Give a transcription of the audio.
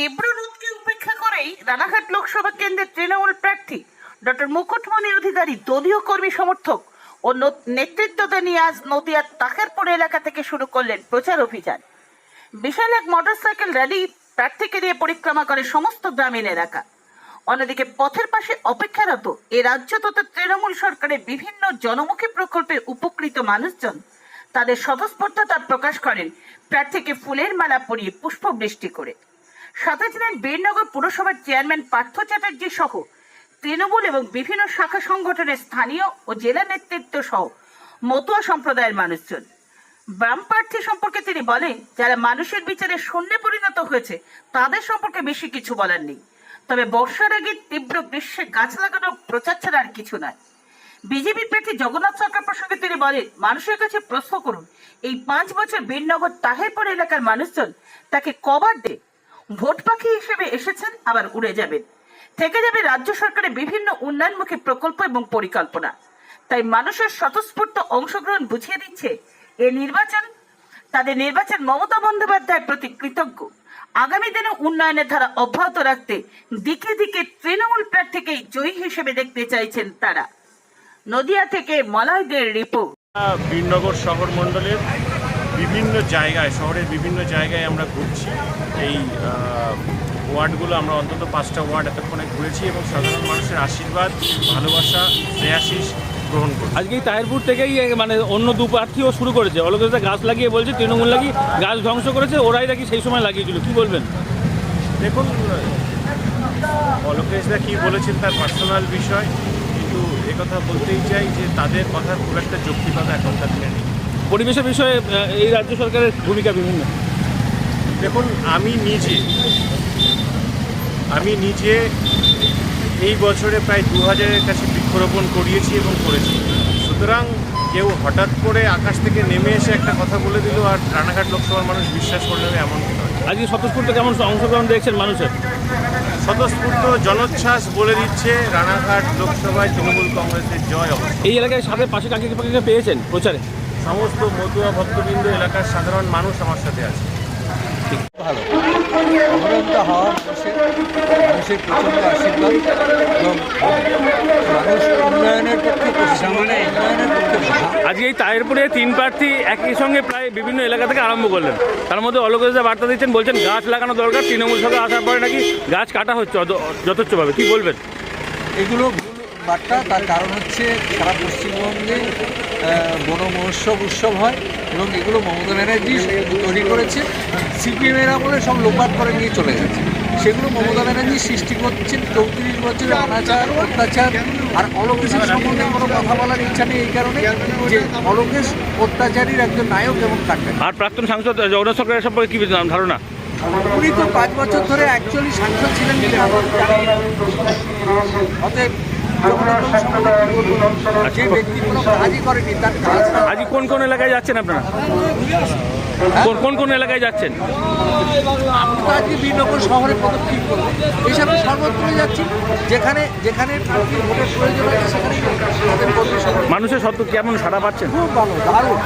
তীব্র রোদকে উপেক্ষা করেই রানাঘাট লোকসভা কেন্দ্রের তৃণমূল প্রার্থী ডক্টর মুকুটমণি অধিকারী দলীয় কর্মী সমর্থক ও ন- নেতৃত্বতে নিয়ে আজ নদিয়ার তাকেরপুর এলাকা থেকে শুরু করলেন প্রচার অভিযান। বিশাল এক মোটরসাইকেল র্যালি প্রার্থীকে নিয়ে পরিক্রমা করে সমস্ত গ্রামীণ এলাকা। অন্যদিকে পথের পাশে অপেক্ষারত এ রাজ্য তথা তৃণমূল সরকারের বিভিন্ন জনমুখী প্রকল্পে উপকৃত মানুষজন তাদের স্বতঃস্ফূর্ততা প্রকাশ করেন। প্রার্থীকে ফুলের মালা পরিয়ে পুষ্পবৃষ্টি করে। সাথে ছিলেন বীরনগর পুরসভার চেয়ারম্যান পার্থ চ্যাটার্জি সহ। তৃণমূল এবং বিভিন্ন শাখা সংগঠনের স্থানীয় ও জেলা নেতৃত্ব সহ মতুয়া সম্প্রদায়ের মানুষজন। বাম প্রার্থী সম্পর্কে তিনি বলেন, যারা মানুষের বিচারে শূন্যে পরিণত হয়েছে, তাদের সম্পর্কে বেশি কিছু বলার নেই। তবে বর্ষার আগে তীব্র গ্রীষ্মে গাছ লাগানো প্রচার ছাড়া আর কিছু নয়। বিজেপি প্রার্থী জগন্নাথ সরকার প্রসঙ্গে তিনি বলেন, মানুষের কাছে প্রশ্ন করুন, এই পাঁচ বছর বীরনগর তাহেরপুর এলাকার মানুষজন তাকে কবার দে ভোট পাখি হিসেবে এসেছেন, আবার উড়ে যাবেন। থেকে যাবে রাজ্য সরকারের বিভিন্ন উন্নয়নমুখী প্রকল্প এবং পরিকল্পনা। তাই মানুষের স্বতঃস্ফূর্ত অংশগ্রহণ বুঝিয়ে দিচ্ছে এ নির্বাচন। তাদের নির্বাচন মমতা বন্দ্যোপাধ্যায়ের প্রতি কৃতজ্ঞ। আগামী দিনে উন্নয়নের ধারা অব্যাহত রাখতে দিকে দিকে তৃণমূল প্রার্থীকেই জয়ী হিসেবে দেখতে চাইছেন তারা। নদিয়া থেকে মলয়দের রিপোর্ট। বীরনগর শহর মণ্ডলের বিভিন্ন জায়গায় শহরের বিভিন্ন জায়গায় আমরা ঘুরছি। এই ওয়ার্ডগুলো আমরা অন্তত পাঁচটা ওয়ার্ড এতক্ষণে ঘুরেছি এবং সাধারণ মানুষের আশীর্বাদ ভালোবাসা শ্রেয়াশিস গ্রহণ করছি আজকে এই তাহেরপুর থেকেই মানে অন্য দু প্রার্থীও শুরু করেছে। অলোকেশদা গাছ লাগিয়ে বলছে তৃণমূল লাগিয়ে গাছ ধ্বংস করেছে ওরাই নাকি সেই সময় লাগিয়েছিল। কি বলবেন? দেখুন অলোকেশদা কী বলেছেন তার পার্সোনাল বিষয় কিন্তু একথা বলতেই চাই যে তাদের কথার খুব একটা যৌক্তিকতা এখনকার দিনে নেই। পরিবেশের বিষয়ে এই রাজ্য সরকারের ভূমিকা বিভিন্ন? দেখুন আমি নিজে আমি নিজে এই বছরে প্রায় দু হাজারের কাছে বৃক্ষরোপণ করিয়েছি এবং করেছি। সুতরাং কেউ হঠাৎ করে আকাশ থেকে নেমে এসে একটা কথা বলে দিল আর রানাঘাট লোকসভার মানুষ বিশ্বাস করলে এমন আজকে স্বতঃস্ফূর্ত কেমন অংশগ্রহণ দেখছেন মানুষের? স্বতঃস্ফূর্ত জলোচ্ছ্বাস বলে দিচ্ছে রানাঘাট লোকসভায় তৃণমূল কংগ্রেসের জয় এই এলাকায় সাথে পাশে কাকে পেয়েছেন প্রচারে? সমস্ত মতুয়া ভক্তবৃন্দ এলাকার সাধারণ মানুষ আমার সাথে আছে। ভালো। অবরন্ত হওয়া মানুষের মানুষের প্রচণ্ড আশীর্বাদ এবং মানুষ উন্নয়নের পক্ষে পশ্চিমবঙ্গের উন্নয়নের পক্ষে আজকে এই তাহেরপুরে তিন প্রার্থী একই সঙ্গে প্রায় বিভিন্ন এলাকা থেকে আরম্ভ করলেন। তার মধ্যে অলোকেশদা বার্তা দিচ্ছেন বলছেন গাছ লাগানো দরকার তৃণমূল সরকার আসার পরে নাকি গাছ কাটা হচ্ছে যথেচ্ছভাবে। কি বলবেন? এগুলো ভুল বার্তা তার কারণ হচ্ছে সারা পশ্চিমবঙ্গে বন মহোৎসব উৎসব হয় এবং এগুলো মমতা ব্যানার্জি তৈরি করেছে। সিপিএমের আমলে সব লোপাট করে নিয়ে চলে গেছে সেগুলো মমতা ব্যানার্জি সৃষ্টি করছেন চৌত্রিশ বছরের অনাচার অত্যাচার আর অলোকেশের সম্বন্ধে কোনো কথা বলার ইচ্ছা নেই এই কারণে যে অলোকেশ অত্যাচারীর একজন নায়ক এবং কাটবেন আর প্রাক্তন সাংসদ জগন্নাথ সরকারের সম্পর্কে কি ধারণা? উনি তো পাঁচ বছর ধরে অ্যাকচুয়ালি সাংসদ ছিলেন। অতএব ব্যক্তি কোনো আজকে কোন কোন এলাকায় যাচ্ছেন আপনারা? কোন কোন এলাকায় যাচ্ছেন? আজকে বিনগর শহরে পদক্ষেপ করব। এইসবে সর্বত্র যাচ্ছি। যেখানে যেখানে ভোটের প্রয়োজন আছে সেখানে মানুষের সত্য কেমন সাড়া পাচ্ছেন? খুব ভালো দারুণ।